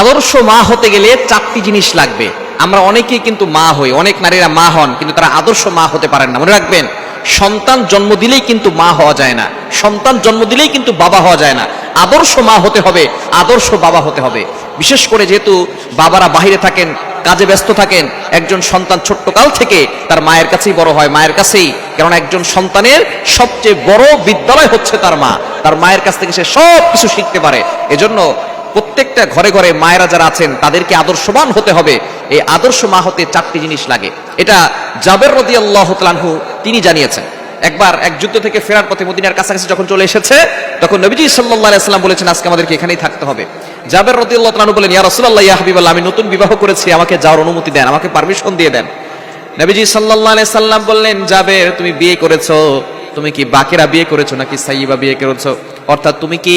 আদর্শ মা হতে গেলে চারটি জিনিস লাগবে। আমরা অনেকেই কিন্তু মা হই, অনেক নারীরা মা হন, কিন্তু তারা আদর্শ মা হতে পারেন না। মনে রাখবেন, সন্তান জন্ম দিলেই কিন্তু মা হওয়া যায় না। সন্তান জন্ম দিলেই কিন্তু বাবা হওয়া যায় না। আদর্শ মা হতে হবে, আদর্শ বাবা হতে হবে। বিশেষ করে যেহেতু বাবারা বাহিরে থাকেন, কাজে ব্যস্ত থাকেন, একজন সন্তান ছোট্টকাল থেকে তার মায়ের কাছেই বড় হয়, মায়ের কাছেই। কারণ একজন সন্তানের সবচেয়ে বড় বিদ্যালয় হচ্ছে তার মা। তার মায়ের কাছ থেকে সে সব কিছু শিখতে পারে। এজন্য প্রত্যেকটা ঘরে ঘরে মায়েরা যারা আছেন, তাদেরকে আদর্শবান হতে হবে। এই আদর্শ মা হতে চারটি জিনিস লাগে। এটা জাবের রদি আল্লাহ তিনি জানিয়েছেন। একবার এক যুদ্ধ থেকে ফেরার পথে মদিনার কাছাকাছি যখন চলে এসেছে, তখন নবীজি সাল্লাহ সাল্লাম বলেছেন, আজকে আমাদেরকে এখানেই থাকতে হবে। জাবের রদি আল্লাহ তালু বলেন, ইয়া রসুল্লাহ ইয়া আমি নতুন বিবাহ করেছি, আমাকে যাওয়ার অনুমতি দেন, আমাকে পারমিশন দিয়ে দেন। নবীজি সাল্লাহ সাল্লাম বললেন, জাবের, তুমি বিয়ে করেছ তুমি কি বাকেরা বিয়ে করেছ নাকি সাইবা বিয়ে করেছ? অর্থাৎ তুমি কি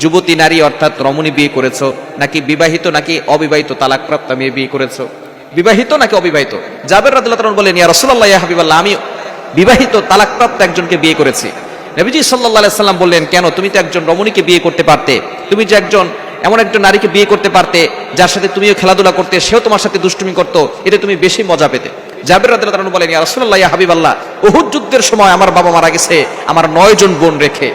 যুবতী নারী, অর্থাৎ রমণী বিয়ে করেছ? নাকি বিবাহিত নাকি অবিবাহিত তালাকপ্রাপ্ত মেয়ে বিয়ে করেছ? বিবাহিত নাকি অবিবাহিত? জাবের রাদিল্লাহ বলেন, ইয়া রাসূলুল্লাহ, ইয়া হাবিবাল্লাহ, আমি বিবাহিত তালাকপ্রাপ্ত একজনকে বিয়ে করেছি। নবীজি আলাইহি সাল্লাম বললেন, কেন? তুমি তো একজন রমণীকে বিয়ে করতে পারতে। তুমি যে একজন, এমন একজন নারীকে বিয়ে করতে পারতে, যার সাথে তুমিও খেলাধুলা করতে, সেও তোমার সাথে দুষ্টুমি করতো এতে তুমি বেশি মজা পেতে। জাবের রাদিল্লাহ তাআলা বলেন, ইয়া রাসূলুল্লাহ হাবিবাল্লাহ, উহুদ যুদ্ধের সময় আমার বাবা মারা গেছে, আমার নয় জন বোন রেখে।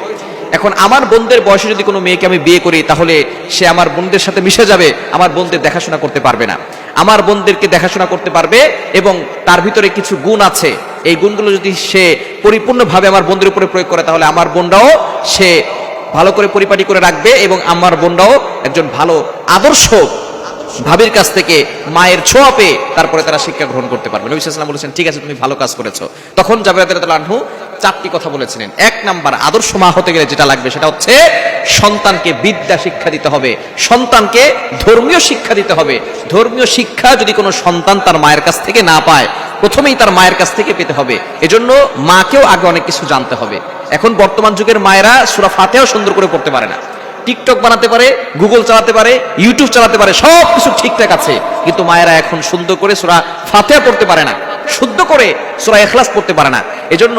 এখন আমার বোনদের বয়সে যদি কোনো মেয়েকে আমি বিয়ে করি, তাহলে সে আমার বোনদের সাথে মিশে যাবে, আমার বোনদের দেখাশোনা করতে পারবে না। আমার বোনদেরকে দেখাশোনা করতে পারবে এবং তার ভিতরে কিছু গুণ আছে। এই গুণগুলো যদি সে পরিপূর্ণভাবে আমার বোনদের উপরে প্রয়োগ করে, তাহলে আমার বোনরাও সে ভালো করে পরিপাটি করে রাখবে এবং আমার বোনরাও একজন ভালো আদর্শ ভাবির কাছ থেকে মায়ের ছোঁয়া পেয়ে তারপরে তারা শিক্ষা গ্রহণ করতে পারবে। নবী সাল্লাম বলেছেন, ঠিক আছে, তুমি ভালো কাজ করেছ। তখন জাবের আনহু চারটি কথা বলেছিলেন। এক নাম্বার, আদর্শ মা হতে গেলে যেটা লাগবে সেটা হচ্ছে সন্তানকে বিদ্যা শিক্ষা দিতে হবে, সন্তানকে ধর্মীয় শিক্ষা দিতে হবে। ধর্মীয় শিক্ষা যদি কোনো সন্তান তার মায়ের কাছ থেকে না পায়, প্রথমেই তার মায়ের কাছ থেকে পেতে হবে। এজন্য মাকেও আগে অনেক কিছু জানতে হবে। এখন বর্তমান যুগের মায়েরা সুরা ফাতেও সুন্দর করে পড়তে পারে না। টিকটক বানাতে পারে, গুগল চালাতে পারে, ইউটিউব চালাতে পারে, সব কিছু ঠিকঠাক আছে। কিন্তু মায়েরা এখন সুন্দর করে সোরা ফাতেহা পড়তে পারে না। শুদ্ধ করে সোরা এখলাস পড়তে পারে না। এজন্য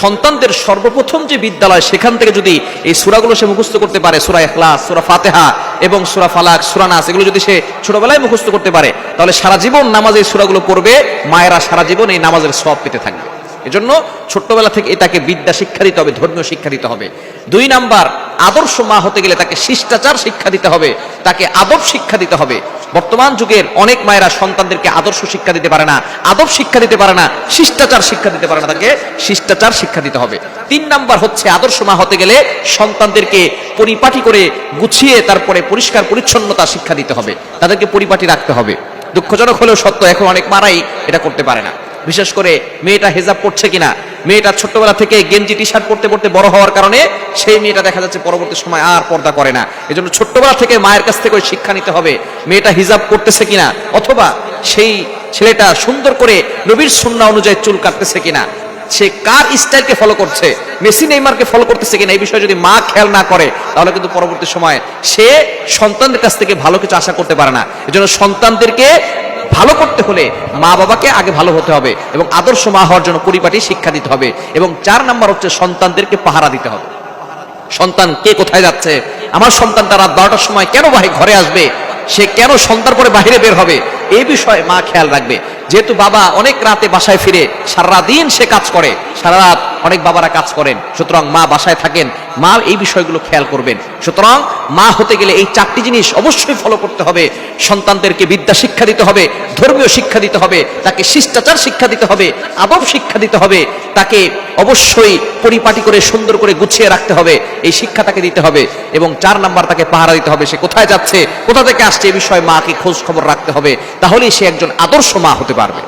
সন্তানদের সর্বপ্রথম যে বিদ্যালয়, সেখান থেকে যদি এই সুরাগুলো সে মুখস্থ করতে পারে, সুরা এখলাস সুরা ফাতেহা এবং সুরা ফালাক, সুরা নাস, এগুলো যদি সে ছোটবেলায় মুখস্থ করতে পারে, তাহলে সারা জীবন নামাজ এই সুরাগুলো পড়বে, মায়েরা সারা জীবন এই নামাজের সব পেতে থাকবে। এজন্য ছোট্টবেলা থেকে তাকে বিদ্যা শিক্ষা দিতে হবে, ধর্মীয় শিক্ষা দিতে হবে। দুই নাম্বার আদর্শ মা হতে গেলে তাকে শিষ্টাচার শিক্ষা দিতে হবে, তাকে আদব শিক্ষা দিতে হবে। বর্তমান যুগের অনেক মায়েরা সন্তানদেরকে আদর্শ শিক্ষা দিতে পারে না, আদব শিক্ষা দিতে পারে না, শিষ্টাচার শিক্ষা দিতে পারে না, তাকে শিষ্টাচার শিক্ষা দিতে হবে। তিন নাম্বার হচ্ছে আদর্শ মা হতে গেলে সন্তানদেরকে পরিপাটি করে গুছিয়ে তারপরে পরিষ্কার পরিচ্ছন্নতা শিক্ষা দিতে হবে। তাদেরকে পরিপাটি রাখতে হবে। দুঃখজনক হলেও সত্য, এখন অনেক মারাই এটা করতে পারে না। বিশেষ করে মেয়েটা হেজাব পড়ছে কিনা মেয়েটা ছোট্টবেলা থেকে গেঞ্জি টি শার্ট পড়তে পড়তে বড় হওয়ার কারণে সেই মেয়েটা দেখা যাচ্ছে পরবর্তী সময় আর পর্দা করে না। এজন্য ছোট্টবেলা থেকে মায়ের কাছ থেকে শিক্ষা নিতে হবে, মেয়েটা হিজাব করতেছে কিনা, অথবা সেই ছেলেটা সুন্দর করে নবীর সুন্না অনুযায়ী চুল কাটতেছে কিনা, সে কার স্টাইলকে ফলো করছে, মেসি নেইমারকে ফলো করতেছে কিনা, এই বিষয়ে যদি মা খেয়াল না করে, তাহলে কিন্তু পরবর্তী সময় সে সন্তানদের কাছ থেকে ভালো কিছু আশা করতে পারে না। এজন্য সন্তানদেরকে ভালো করতে হলে মা বাবাকে আগে ভালো হতে হবে এবং আদর্শ মা হওয়ার জন্য পরিপাটি শিক্ষা দিতে হবে এবং চার নাম্বার হচ্ছে সন্তানদেরকে পাহারা দিতে হবে। সন্তান কে কোথায় যাচ্ছে? আমার সন্তানটা রাত বারোটার সময় কেন বাহির ঘরে আসবে? সে কেন সন্তান পরে বাহিরে বের হবে? এই বিষয়ে মা খেয়াল রাখবে। যেহেতু বাবা অনেক রাতে বাসায় ফিরে সারা দিন সে কাজ করে সারা রাত অনেক বাবারা কাজ করেন। সুতরাং মা বাসায় থাকেন। মা এই বিষয়গুলো খেয়াল করবেন। সুতরাং মা হতে গেলে এই চারটি জিনিস অবশ্যই ফলো করতে হবে। সন্তানদেরকে বিদ্যা শিক্ষা দিতে হবে, ধর্মীয় শিক্ষা দিতে হবে, তাকে শিষ্টাচার শিক্ষা দিতে হবে, আদব শিক্ষা দিতে হবে, তাকে অবশ্যই পরিপাটি করে, সুন্দর করে গুছিয়ে রাখতে হবে, এই শিক্ষা তাকে দিতে হবে এবং চার নাম্বার তাকে পাহারা দিতে হবে, সে কোথায় যাচ্ছে, কোথা থেকে আসছে, এ বিষয়ে মাকে খোঁজ খবর রাখতে হবে, তাহলেই সে একজন আদর্শ মা হতে পারবে।